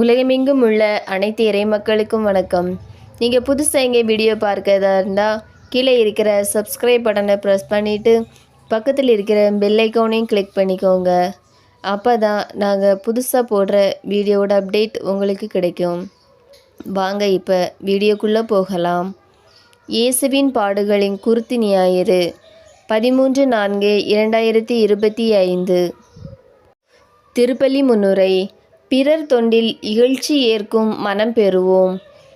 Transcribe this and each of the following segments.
உலகமெங்கும் உள்ள அனைத்து இறை மக்களுக்கும் வணக்கம். நீங்கள் புதுசாக எங்கே வீடியோ பார்க்கறதா இருந்தால் கீழே இருக்கிற சப்ஸ்கிரைப் பட்டனை ப்ரெஸ் பண்ணிவிட்டு பக்கத்தில் இருக்கிற பெல் ஐக்கானையும் கிளிக் பண்ணிக்கோங்க. அப்போ தான் நாங்கள் புதுசாக போடுற வீடியோவோட அப்டேட் உங்களுக்கு கிடைக்கும். வாங்க இப்போ வீடியோக்குள்ளே போகலாம். இயேசுவின் பாடுகளின் குருத்தி ஞாயிறு பதிமூன்று நான்கு இரண்டாயிரத்தி இருபத்தி ஐந்து. திருப்பள்ளி முன்னுரை பிறர் தொண்டில் இகழ்ச்சி ஏற்கும் மனம் பெறுவோம்.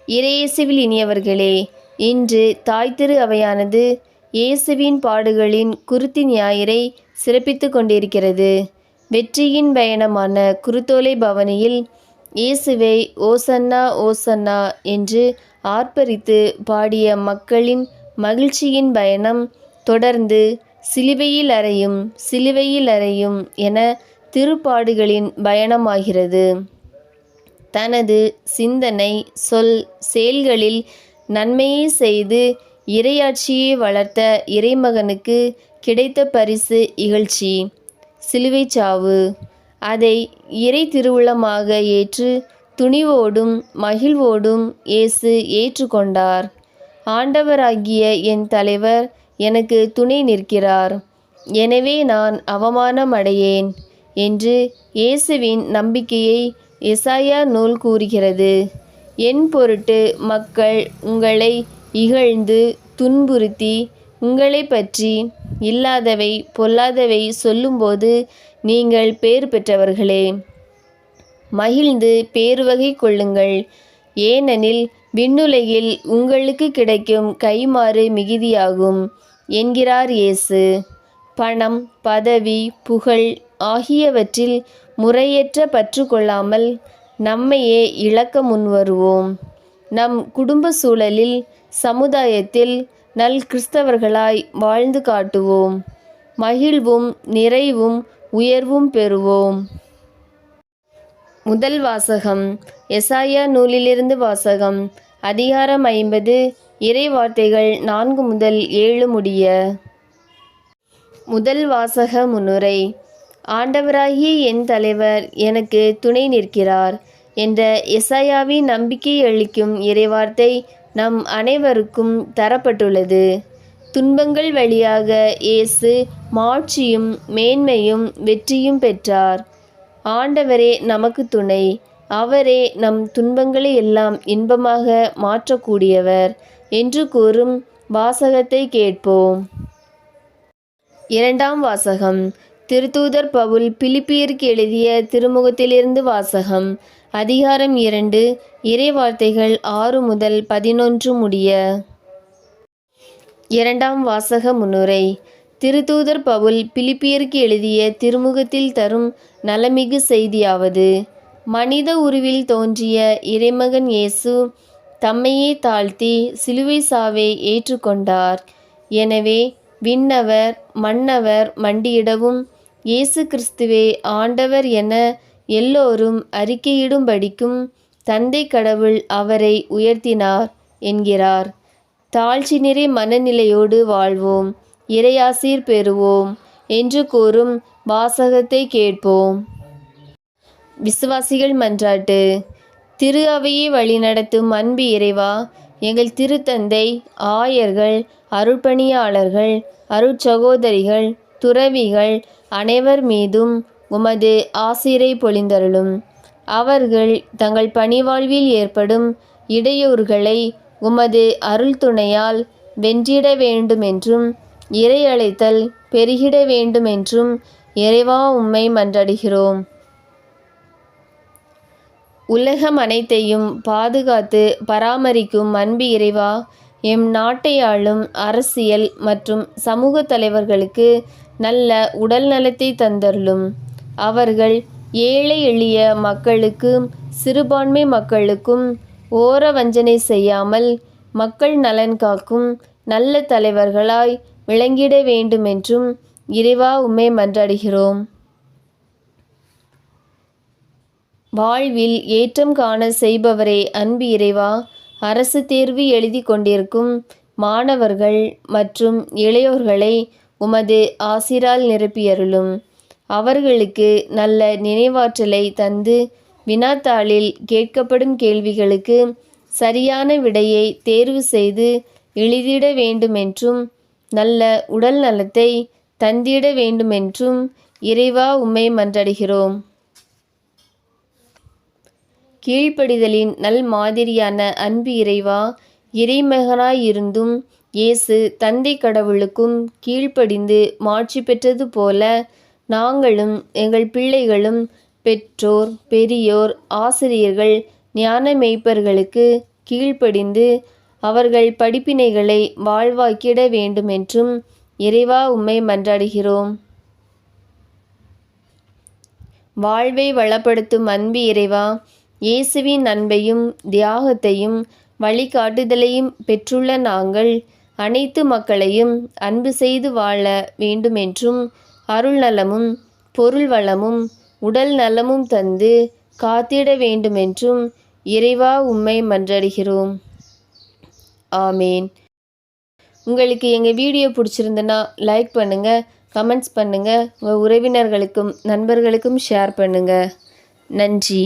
இறையேசுவில் இனியவர்களே இன்று தாய் திரு அவையானது இயேசுவின் பாடுகளின் குருத்தி ஞாயிறை சிறப்பித்து கொண்டிருக்கிறது. வெற்றியின் பயணமான குருத்தோலை பவனியில் இயேசுவை ஓசன்னா ஓசன்னா என்று ஆர்ப்பரித்து பாடிய மக்களின் மகிழ்ச்சியின் பயணம் தொடர்ந்து சிலுவையில் அறையும் சிலுவையில் அறையும் என திருப்பாடுகளின் பயணமாகிறது. தனது சிந்தனை சொல் செயல்களில் நன்மையை செய்து இறையாட்சியை வளர்த்த இறைமகனுக்கு கிடைத்த பரிசு இகழ்ச்சி சிலுவை சாவு. அதை இறை திருவுளமாக ஏற்று துணிவோடும் மகிழ்வோடும் இயேசு ஏற்றுக்கொண்டார். ஆண்டவராகிய என் தலைவர் எனக்கு துணை நிற்கிறார். எனவே நான் அவமானம் அடையேன் என்று இயேசுவின் நம்பிக்கையை எசாயா நூல் கூறுகிறது. என் பொருட்டு மக்கள் உங்களை இகழ்ந்து துன்புறுத்தி உங்களை பற்றி இல்லாதவை பொல்லாதவை சொல்லும்போது நீங்கள் பேர் பெற்றவர்களே. மகிழ்ந்து பேருவகை கொள்ளுங்கள். ஏனெனில் விண்ணுலகில் உங்களுக்கு கிடைக்கும் கைமாறு மிகுதியாகும் என்கிறார் இயேசு. பணம் பதவி புகழ் ஆகியவற்றில் முறையற்ற பற்று கொள்ளாமல் நம்மையே இழக்க முன்வருவோம். நம் குடும்ப சூழலில் சமுதாயத்தில் நல் கிறிஸ்தவர்களாய் வாழ்ந்து காட்டுவோம். மகிழ்வும் நிறைவும் உயர்வும் பெறுவோம். முதல் வாசகம் எசாயா நூலிலிருந்து வாசகம் அதிகாரம் ஐம்பது இறை வார்த்தைகள் நான்கு முதல் ஏழு முடிய. முதல் வாசக முன்னுரை ஆண்டவராகிய என் தலைவர் எனக்கு துணை நிற்கிறார் என்ற எசாயாவின் நம்பிக்கை அளிக்கும் இறைவார்த்தை நம் அனைவருக்கும் தரப்பட்டுள்ளது. துன்பங்கள் வழியாக இயேசு மாட்சியும் மேன்மையும் வெற்றியும் பெற்றார். ஆண்டவரே நமக்கு துணை. அவரே நம் துன்பங்களை எல்லாம் இன்பமாக மாற்றக்கூடியவர் என்று கூறும் வாசகத்தை கேட்போம். இரண்டாம் வாசகம். திருத்தூதர் பவுல் பிலிப்பியருக்கு எழுதிய திருமுகத்திலிருந்து வாசகம். அதிகாரம் இரண்டு. இறைவார்த்தைகள் ஆறு முதல் பதினொன்று முடிய. இரண்டாம் வாசக முன்னுரை. திருத்தூதர் பவுல் பிலிப்பியருக்கு எழுதிய திருமுகத்தில் தரும் நலமிகு செய்தியாவது. மனித உருவில் தோன்றிய இறைமகன் இயேசு தம்மையே தாழ்த்தி சிலுவை சாவை ஏற்றுக்கொண்டார். எனவே விண்ணவர் மன்னவர் மண்டியிடவும் இயேசு கிறிஸ்துவே ஆண்டவர் என எல்லோரும் அறிக்கையிடும்படிக்கும் தந்தை கடவுள் அவரை உயர்த்தினார் என்கிறார். தாழ்ச்சி நிறை மனநிலையோடு வாழ்வோம். இறையாசீர் பெறுவோம் என்று கூறும் வாசகத்தை கேட்போம். விசுவாசிகள் மன்றாட்டு திரு அவையை வழிநடத்தும் அன்பு இறைவா எங்கள் திருத்தந்தை ஆயர்கள் அருட்பணியாளர்கள் அருட்சகோதரிகள் துறவிகள் அனைவர் மீதும் உமது ஆசிரை பொழிந்தருளும். அவர்கள் தங்கள் பணிவாழ்வில் ஏற்படும் இடையூறுகளை உமது அருள் துணையால் வென்றிட வேண்டுமென்றும் இறை அழைத்தல் பெருகிட வேண்டுமென்றும் இறைவா உம்மை மன்றாடுகிறோம். உலகம் அனைத்தையும் பாதுகாத்து பராமரிக்கும் அன்பு இறைவா எம் நாட்டை ஆளும் அரசியல் மற்றும் சமூக தலைவர்களுக்கு நல்ல உடல் நலத்தை தந்தருளும். அவர்கள் ஏழை எளிய மக்களுக்கும் சிறுபான்மை மக்களுக்கும் ஓர வஞ்சனை செய்யாமல் மக்கள் நலன் காக்கும் நல்ல தலைவர்களாய் விளங்கிட வேண்டுமென்றும் இறைவா உம்மை மன்றாடுகிறோம். வாழ்வில் ஏற்றம் காண செய்பவரே அன்பு இறைவா அரசு தேர்வு எழுதி கொண்டிருக்கும் மாணவர்கள் மற்றும் இளையோர்களை உமது ஆசிரால் நிரப்பியருளும். அவர்களுக்கு நல்ல நினைவாற்றலை தந்து வினாத்தாளில் கேட்கப்படும் கேள்விகளுக்கு சரியான விடையை தேர்வு செய்து எழுதிட வேண்டுமென்றும் நல்ல உடல் நலத்தை தந்திட வேண்டுமென்றும் இறைவா உம்மை மன்றாடுகிறோம். கீழ்ப்படிதலின் நல் மாதிரியான அன்பு இறைவா இறைமகனாயிருந்தும் இயேசு தந்தை கடவுளுக்கும் கீழ்ப்படிந்து மாட்சி பெற்றது போல நாங்களும் எங்கள் பிள்ளைகளும் பெற்றோர் பெரியோர் ஆசிரியர்கள் ஞான மெய்ப்பர்களுக்கு கீழ்ப்படிந்து அவர்கள் படிப்பினைகளை வாழ்வாக்கிட வேண்டுமென்றும் இறைவா உம்மை மன்றாடுகிறோம். வாழ்வை வளப்படுத்தும் அன்பு இறைவா இயேசுவின் அன்பையும் தியாகத்தையும் வழிகாட்டுதலையும் பெற்றுள்ள நாங்கள் அனைத்து மக்களையும் அன்பு செய்து வாழ வேண்டுமென்றும் அருள் நலமும் பொருள் வளமும் உடல் நலமும் தந்து காத்திட வேண்டுமென்றும் இறைவா உம்மை மன்றடுகிறோம். ஆமேன். உங்களுக்கு எங்கள் வீடியோ பிடிச்சிருந்துன்னா லைக் பண்ணுங்கள் கமெண்ட்ஸ் பண்ணுங்கள் உங்கள் உறவினர்களுக்கும் நண்பர்களுக்கும் ஷேர் பண்ணுங்கள் நன்றி.